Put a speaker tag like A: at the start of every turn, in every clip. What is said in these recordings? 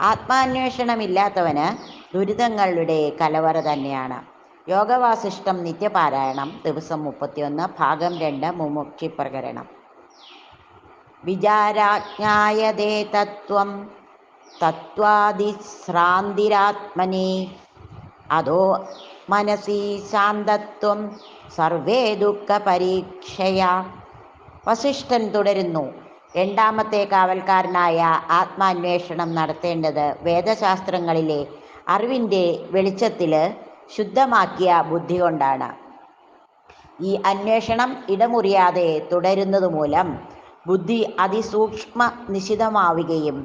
A: ആത്മാന്വേഷണമില്ലാത്തവന് ദുരിതങ്ങളുടെ കലവറ തന്നെയാണ്. യോഗവാസിഷ്ടം നിത്യപാരായണം ദിവസം മുപ്പത്തിയൊന്ന് ഭാഗം രണ്ട് മുമുക്ഷി പ്രകരണം വിചാരാജ്ഞായതേ തത്വം തത്വാദിശ്രാന്തിരാത്മനി അതോ മനസി ശാന്തത്വം സർവേ ദുഃഖ പരീക്ഷയാ വസിഷ്ഠൻ തുടരുന്നു രണ്ടാമത്തെ കാവൽക്കാരനായ ആത്മാന്വേഷണം നടത്തേണ്ടത് വേദശാസ്ത്രങ്ങളിലെ അറിവിന്റെ വെളിച്ചത്തിൽ ശുദ്ധമാക്കിയ ബുദ്ധി കൊണ്ടാണ്. ഈ അന്വേഷണം ഇടമുറിയാതെ തുടരുന്നതുമൂലം ബുദ്ധി അതിസൂക്ഷ്മ നിശിതമാവുകയും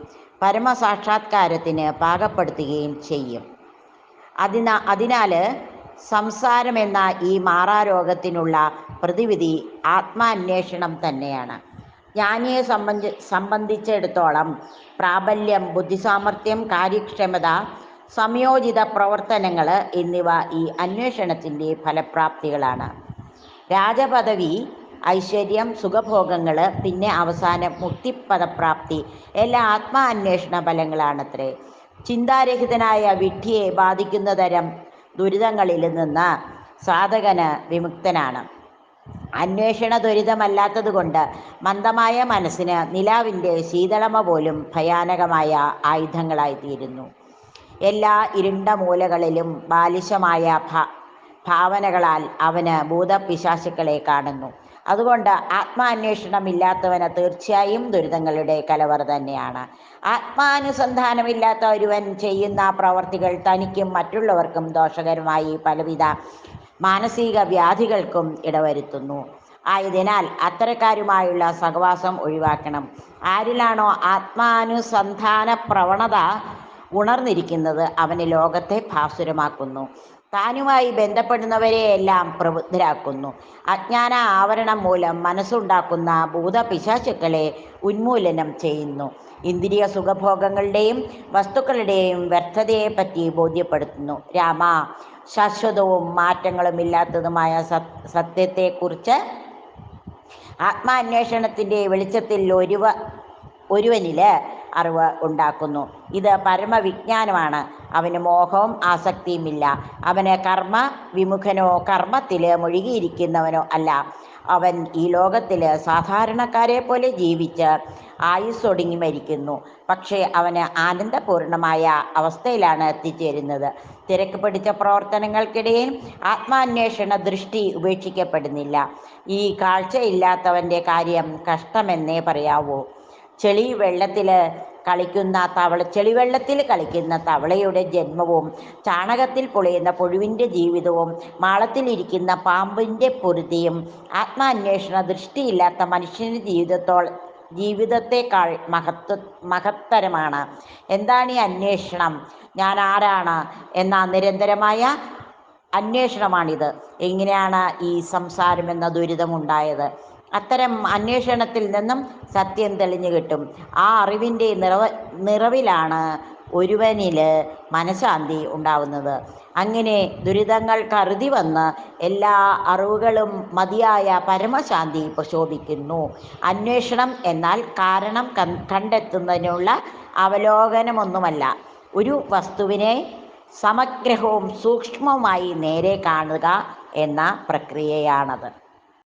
A: പരമസാക്ഷാത്കാരത്തിന് പാകപ്പെടുത്തുകയും ചെയ്യും. അതിനാ അതിനാൽ സംസാരമെന്ന ഈ മാറാരോഗത്തിനുള്ള പ്രതിവിധി ആത്മാന്വേഷണം തന്നെയാണ്. ജ്ഞാനിയെ സംബന്ധി സംബന്ധിച്ചിടത്തോളം പ്രാബല്യം ബുദ്ധിസാമർഥ്യം കാര്യക്ഷമത സംയോജിത പ്രവർത്തനങ്ങൾ എന്നിവ ഈ അന്വേഷണത്തിന്റെ ഫലപ്രാപ്തികളാണ്. രാജപദവി ഐശ്വര്യം സുഖഭോഗങ്ങൾ പിന്നെ അവസാനം മുക്തിപദപ്രാപ്തി എല്ലാ ആത്മാ അന്വേഷണ ഫലങ്ങളാണത്രേ. ചിന്താരഹിതനായ വിഡ്ഢിയെ ബാധിക്കുന്ന തരം ദുരിതങ്ങളിൽ നിന്ന് സാധകന് വിമുക്തനാണ്. അന്വേഷണ ദുരിതമല്ലാത്തതുകൊണ്ട് മന്ദമായ മനസ്സിന് നിലാവിന്റെ ശീതളമ പോലും ഭയാനകമായ ആയുധങ്ങളായിത്തീരുന്നു. എല്ലാ ഇരുണ്ട മൂലകളിലും ബാലിശമായ ഭാവനകളാൽ അവന് ഭൂതപിശാശുക്കളെ കാണുന്നു. അതുകൊണ്ട് ആത്മാന്വേഷണമില്ലാത്തവന് തീർച്ചയായും ദുരിതങ്ങളുടെ കലവറ തന്നെയാണ്. ആത്മാനുസന്ധാനമില്ലാത്ത ഒരുവൻ ചെയ്യുന്ന പ്രവർത്തികൾ തനിക്കും മറ്റുള്ളവർക്കും ദോഷകരമായി പലവിധ മാനസിക വ്യാധികൾക്കും ഇടവരുത്തുന്നു. ആയതിനാൽ അത്തരക്കാരുമായുള്ള സഹവാസം ഒഴിവാക്കണം. ആരിലാണോ ആത്മാനുസന്ധാന പ്രവണത ഉണർന്നിരിക്കുന്നത് അവന് ലോകത്തെ ഭാസുരമാക്കുന്നു. താനുമായി ബന്ധപ്പെടുന്നവരെയെല്ലാം പ്രബുദ്ധരാക്കുന്നു. അജ്ഞാന ആവരണം മൂലം മനസ്സുണ്ടാക്കുന്ന ഭൂതപിശാചുക്കളെ ഉന്മൂലനം ചെയ്യുന്നു. ഇന്ദ്രിയ സുഖഭോഗങ്ങളുടെയും വസ്തുക്കളുടെയും വ്യർത്ഥതയെപ്പറ്റി ബോധ്യപ്പെടുത്തുന്നു. രാമ ശാശ്വതവും മാറ്റങ്ങളുമില്ലാത്തതുമായ സത് സത്യത്തെക്കുറിച്ച് ആത്മാന്വേഷണത്തിന്റെ വെളിച്ചത്തിൽ ഒരുവ ഒരുവനിൽ അറിവ് ഉണ്ടാക്കുന്നു. ഇത് പരമവിജ്ഞാനമാണ്. അവന് മോഹവും ആസക്തിയുമില്ല അവന് കർമ്മ വിമുഖനോ കർമ്മത്തിൽ മുഴുകിയിരിക്കുന്നവനോ അല്ല. അവൻ ഈ ലോകത്തിൽ സാധാരണക്കാരെ പോലെ ജീവിച്ച് ആയുസ്സൊടുങ്ങി മരിക്കുന്നു. പക്ഷേ അവന് ആനന്ദപൂർണമായ അവസ്ഥയിലാണ് എത്തിച്ചേരുന്നത്. തിരക്ക് പിടിച്ച പ്രവർത്തനങ്ങൾക്കിടയിൽ ആത്മാന്വേഷണ ദൃഷ്ടി ഉപേക്ഷിക്കപ്പെടുന്നില്ല. ഈ കാഴ്ചയില്ലാത്തവന്റെ കാര്യം കഷ്ടമെന്നേ പറയാവൂ. ചെളി വെള്ളത്തിൽ കളിക്കുന്ന തവള ചെളിവെള്ളത്തിൽ കളിക്കുന്ന തവളയുടെ ജന്മവും ചാണകത്തിൽ പൊളിയുന്ന പുഴുവിന്റെ ജീവിതവും മാളത്തിലിരിക്കുന്ന പാമ്പിന്റെ പൊരുതിയും ആത്മാന്വേഷണ ദൃഷ്ടിയില്ലാത്ത മനുഷ്യന്റെ ജീവിതത്തോൾ ജീവിതത്തെക്കാൾ മഹത്വ മഹത്തരമാണ്. എന്താണ് ഈ അന്വേഷണം? ഞാൻ ആരാണ്? എന്ന നിരന്തരമായ അന്വേഷണമാണിത്. എങ്ങനെയാണ് ഈ സംസാരം എന്ന ദുരിതമുണ്ടായത് അത്തരം അന്വേഷണത്തിൽ നിന്നും സത്യം തെളിഞ്ഞു കിട്ടും. ആ അറിവിന്റെ നിറവ് നിറവിലാണ് ഒരുവനിൽ മനഃശാന്തി ഉണ്ടാവുന്നത്. അങ്ങനെ ദുരിതങ്ങൾ കരുതി വന്ന് എല്ലാ അറിവുകളും മതിയായ പരമശാന്തി പ്രശോഭിക്കുന്നു. അന്വേഷണം എന്നാൽ കാരണം കണ്ടെത്തുന്നതിനുള്ള അവലോകനമൊന്നുമല്ല. ഒരു വസ്തുവിനെ സമഗ്രഹവും സൂക്ഷ്മവുമായി നേരെ കാണുക എന്ന പ്രക്രിയയാണത്.